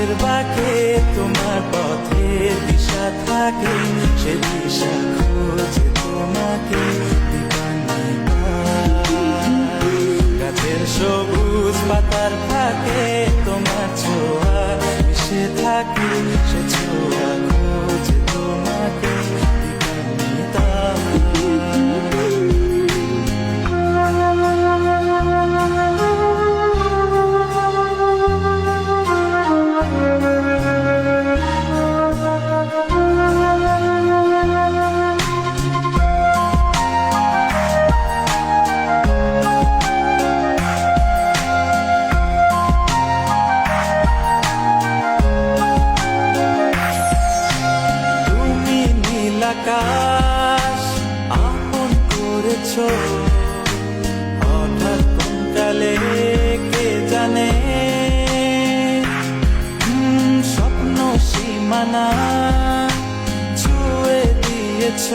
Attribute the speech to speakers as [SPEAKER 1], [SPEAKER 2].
[SPEAKER 1] পথের বাকে তোমার পথের দিশা থাকে, সে দিশা খোঁজে তোমাকে গাছের সবুজ পাতার থাকে তোমার ছোঁয়া সে থাকি, সে ছোঁয়া আকাশ আপন করেছ। হঠাৎ কোনকালে কে জানে? স্বপ্ন সীমানা ছুঁয়ে দিয়েছ।